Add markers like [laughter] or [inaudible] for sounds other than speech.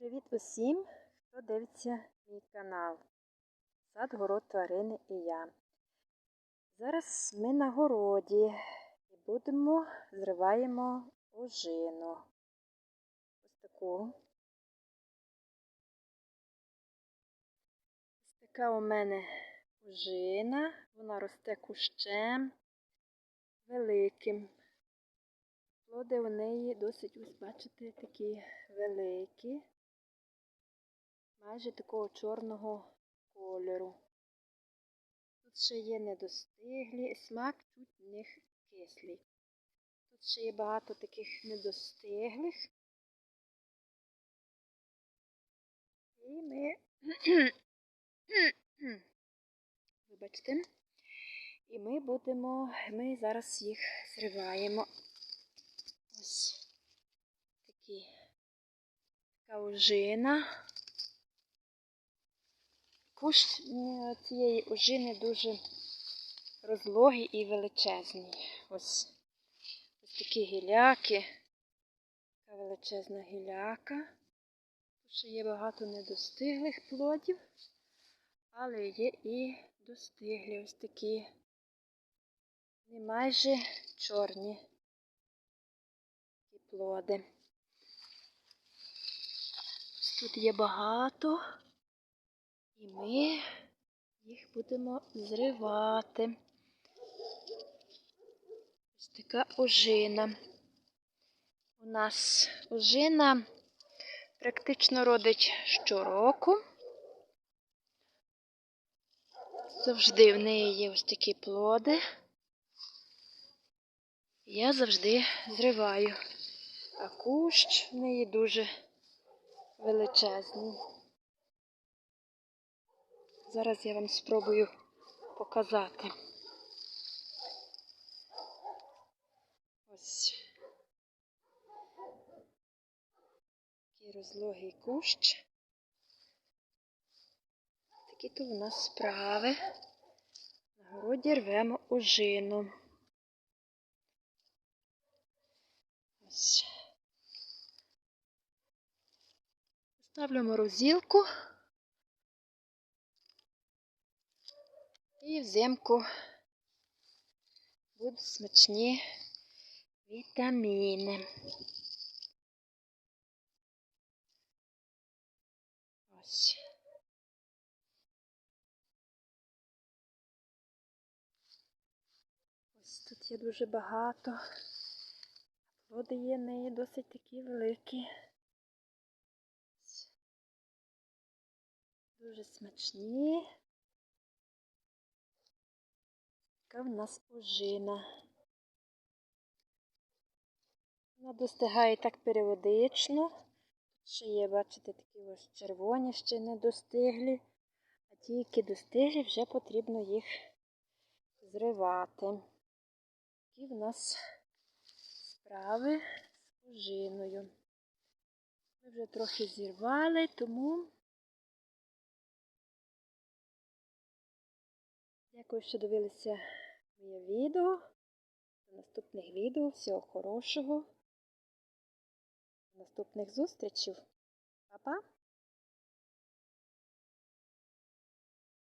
Привіт усім, хто дивиться мій канал. Сад, город, тварини і я. Зараз ми на городі і будемо зриваємо ожину. Ось таку. Ось така у мене ожина. Вона росте кущем великим. Плоди у неї досить, ось бачите, такі великі, майже такого чорного кольору. Тут ще є недостиглі, смак чуть в них кислий. Тут ще є багато таких недостиглих. І ми, [clears throat] вибачте, і ми будемо, ми зараз їх зриваємо. Ось такі, така ожина. Кущ цієї ожини дуже розлогий і величезний. Ось ось такі гіляки, така величезна гіляка. Ще є багато недостиглих плодів, але є і достиглі ось такі, не майже чорні плоди. Ось Тут є багато, і ми їх будемо зривати. Ось така ожина. У нас ожина практично родить щороку. Завжди в неї є ось такі плоди. Я завжди зриваю а кущ в неї дуже величезний. Зараз я вам спробую показати. Ось такий розлогий кущ. Такі то у нас справи. На городі рвемо ожину. Ось. Ставлю морозилку і взимку будуть смачні вітаміни. Ось. Ось тут є дуже багато. Плоди є неї досить такі великі. Дуже смачні. Така в нас ожина. Вона достигає так періодично. Ще є, бачите, такі ось червоні ще не достиглі, а ті, які достиглі, вже потрібно їх зривати. Такі в нас справи з ожиною. Ми вже трохи зірвали, тому Дякую, що дивилися моє відео. До наступних відео. Всього хорошого. До наступних зустрічей. Па-па!